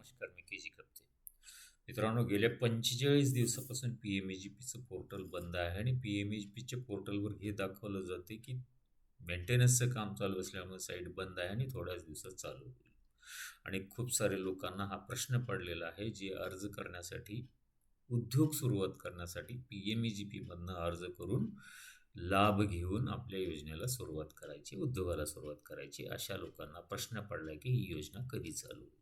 नमस्कार मी के जी कप्ते. मित्रांनो गेल्या पंचेचाळीस दिवसापासून पी एम ए जी पीचं पोर्टल बंद आहे आणि पी एम ए जी पीच्या पोर्टलवर हे दाखवलं जाते की मेंटेनन्सचं काम चालू असल्यामुळे साईट बंद आहे आणि थोड्याच दिवसात चालू होईल. आणि खूप सारे लोकांना हा प्रश्न पडलेला आहे जे अर्ज करण्यासाठी उद्योग सुरुवात करण्यासाठी पी एम ई जी पीमधनं अर्ज करून लाभ घेऊन आपल्या योजनेला सुरुवात करायची उद्योगाला सुरुवात करायची अशा लोकांना प्रश्न पडला की ही योजना कधी चालू होईल?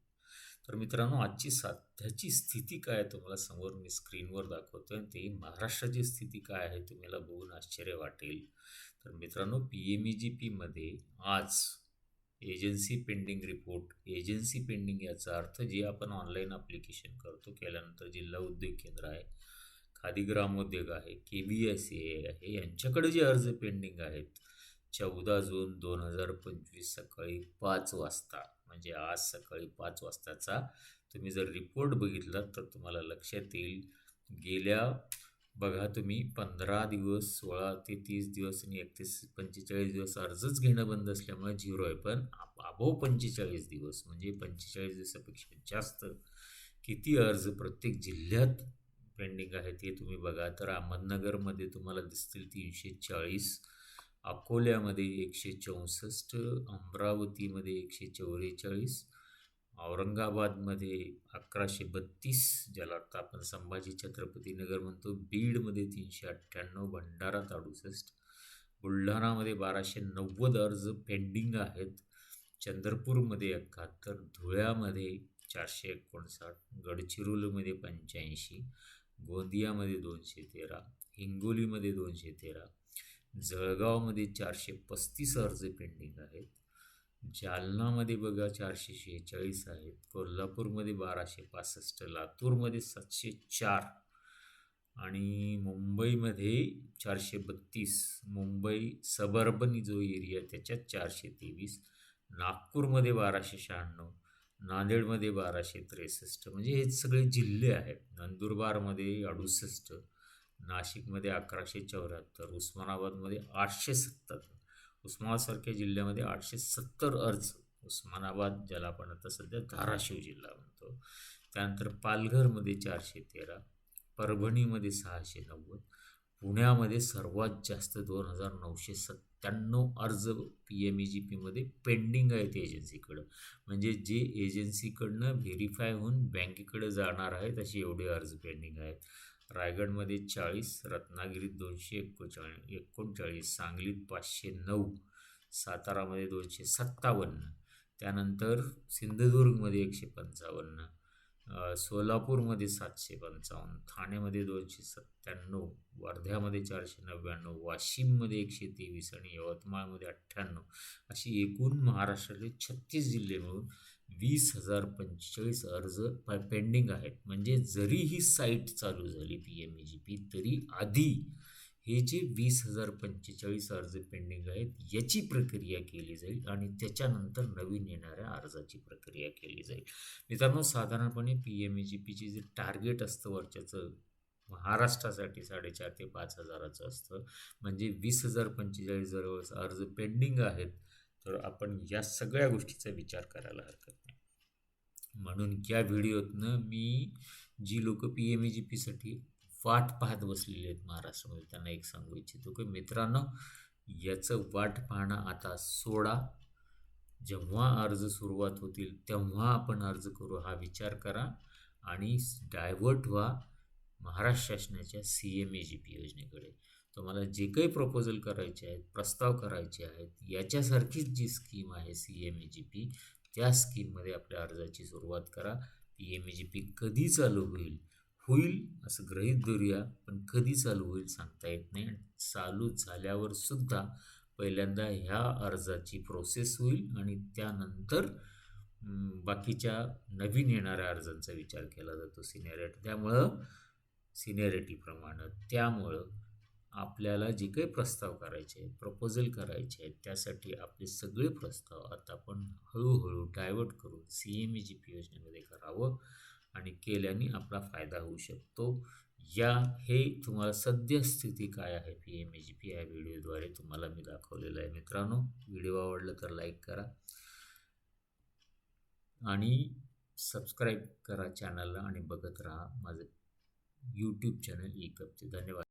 तर मित्रांनो आजची सध्याची स्थिती काय आहे तुम्हाला समोर मी स्क्रीनवर दाखवतो आहे ते महाराष्ट्राची स्थिती काय आहे तुम्हाला बघून आश्चर्य वाटेल. तर मित्रांनो पी एम ई जी पीमध्ये आज agency pending report agency pending याचा अर्थ जे आपण ऑनलाईन अप्लिकेशन करतो केल्यानंतर जिल्हा उद्योग केंद्र आहे खादी ग्रामोद्योग आहे के बी एस ए आहे यांच्याकडे जे अर्ज पेंडिंग आहेत चौदा जून दोन हजार पंचवीस सकाळी पाच वाजता. म्हणजे आज सकाळी पाच वाजताचा तुम्ही जर रिपोर्ट बघितला तर तुम्हाला लक्षात येईल. गेल्या बघा तुम्ही पंधरा दिवस सोळा ते तीस दिवस आणि एकतीस पंचेचाळीस दिवस अर्जच घेणं बंद असल्यामुळे झिरो आहे. पण अबो पंचेचाळीस दिवस म्हणजे पंचेचाळीस दिवसापेक्षा जास्त किती अर्ज प्रत्येक जिल्ह्यात पेंडिंग आहे ते तुम्ही बघा. तर अहमदनगरमध्ये तुम्हाला दिसतील तीनशे चाळीस अकोल्यामध्ये एकशे चौसष्ट अमरावतीमध्ये एकशे चौवेचाळीस औरंगाबादमध्ये अकराशे बत्तीस ज्याला अर्थ आपण संभाजी छत्रपतीनगर म्हणतो. बीडमध्ये तीनशे अठ्ठ्याण्णव भंडारात अडुसष्ट बुलढाणामध्ये बाराशे नव्वद अर्ज पेंडिंग आहेत. चंद्रपूरमध्ये एकाहत्तर धुळ्यामध्ये चारशे एकोणसाठ गडचिरोलीमध्ये पंच्याऐंशी गोंदियामध्ये दोनशे तेरा हिंगोलीमध्ये दोनशे तेरा जळगावमध्ये चारशे पस्तीस अर्ज पेंडिंग आहेत. जालनामध्ये बघा चारशे शेहेचाळीस आहेत. कोल्हापूरमध्ये बाराशे पासष्ट लातूरमध्ये सातशे चार आणि मुंबईमध्ये चारशे बत्तीस. मुंबई सबर्बन जो एरिया त्याच्यात चारशे तेवीस. नागपूरमध्ये बाराशे शहाण्णव. नांदेडमध्ये बाराशे त्रेसष्ट. म्हणजे हे सगळे जिल्हे आहेत. नंदुरबारमध्ये अडुसष्ट. नाशिकमध्ये अकराशे चौऱ्याहत्तर उस्मानाबादमध्ये आठशे सत्तर. उस्मानाबादसारख्या जिल्ह्यामध्ये आठशे सत्तर अर्ज. उस्मानाबाद ज्याला आपण आता सध्या धाराशिव जिल्हा म्हणतो. त्यानंतर पालघरमध्ये चारशे तेरा परभणीमध्ये सहाशे नव्वद पुण्यामध्ये सर्वात जास्त दोन हजार नऊशे सत्त्याण्णव अर्ज पी एम ई जी पीमध्ये पेंडिंग आहेत एजन्सीकडं. म्हणजे जे एजन्सीकडनं व्हेरीफाय होऊन बँकेकडे जाणार आहेत असे एवढे अर्ज पेंडिंग आहेत. रायगडमध्ये चाळीस रत्नागिरीत दोनशे एकोचाळीस एकोणचाळीस सांगलीत पाचशे नऊ सातारामध्ये दोनशे सत्तावन्न त्यानंतर सिंधुदुर्गमध्ये एकशे पंचावन्न सोलापूरमध्ये सातशे पंचावन्न ठाण्यामध्ये दोनशे सत्त्याण्णव वर्ध्यामध्ये चारशे नव्याण्णव वाशिममध्ये एकशे तेवीस आणि यवतमाळमध्ये अठ्ठ्याण्णव अशी एकूण महाराष्ट्रातले छत्तीस जिल्हे मिळून वीस हजार पंचेचाळीस अर्ज पेंडिंग आहेत. म्हणजे जरी ही साईट चालू झाली P M E G P तरी आधी हे जे वीस हजार पंचेचाळीस अर्ज पेंडिंग आहेत याची प्रक्रिया केली जाईल आणि त्याच्यानंतर नवीन येणाऱ्या अर्जाची प्रक्रिया केली जाईल. मित्रांनो साधारणपणे पी एम ई जी पीचे जे टार्गेट असतं वर्षाचं महाराष्ट्रासाठी साडेचार ते पाच हजाराचं असतं. म्हणजे वीस हजार पंचेचाळीस जवळ अर्ज पेंडिंग आहेत. तर आपण या सगळ्या गोष्टीचा विचार करायला हरकत नाही. म्हणून या व्हिडिओतनं मी जी लोक पी एम ई जी पीसाठी वाट पाहत बसलेले आहेत महाराष्ट्रामध्ये त्यांना एक सांगू इच्छितो की मित्रांनो याचं वाट पाहणं आता सोडा. जेव्हा अर्ज सुरुवात होतील तेव्हा आपण अर्ज करू हा विचार करा आणि डायव्हर्ट व्हा महाराष्ट्र शासनाच्या C M A G P योजनेकडे. तुम्हाला जे काही प्रपोजल करायचे आहेत प्रस्ताव करायचे आहेत याच्यासारखीच जी स्कीम आहे C M A G P त्या स्कीममध्ये आपल्या अर्जाची सुरुवात करा. P M A G P कधी चालू होईल? होईल असं गृहीत धरूया पण कधी चालू होईल सांगता येत नाही चालू झाल्यावर सुद्धा पहिल्यांदा ह्या अर्जाची प्रोसेस होईल आणि त्यानंतर बाकीच्या नवीन येणाऱ्या अर्जांचा विचार केला जातो सिनियरिटी त्यामुळं सिनियरिटीप्रमाणे त्यामुळं आपल्याला जे काही प्रस्ताव करायचे आहेत प्रपोजल करायचे आहेत त्यासाठी आपले सगळे प्रस्ताव आता आपण हळूहळू डायवर्ट करून C M E G P योजनेमध्ये करावं आणि केल्याने आपला फायदा होऊ शकतो. या हे तुम्हाला सद्यस्थिती काय आहे P M A G P या व्हिडिओद्वारे तुम्हाला मी दाखवलेलं आहे मित्रांनो. व्हिडिओ आवडला तर लाईक करा आणि सबस्क्राईब करा चॅनलला आणि बघत राहा माझं यूट्यूब चॅनल ई कपचे धन्यवाद.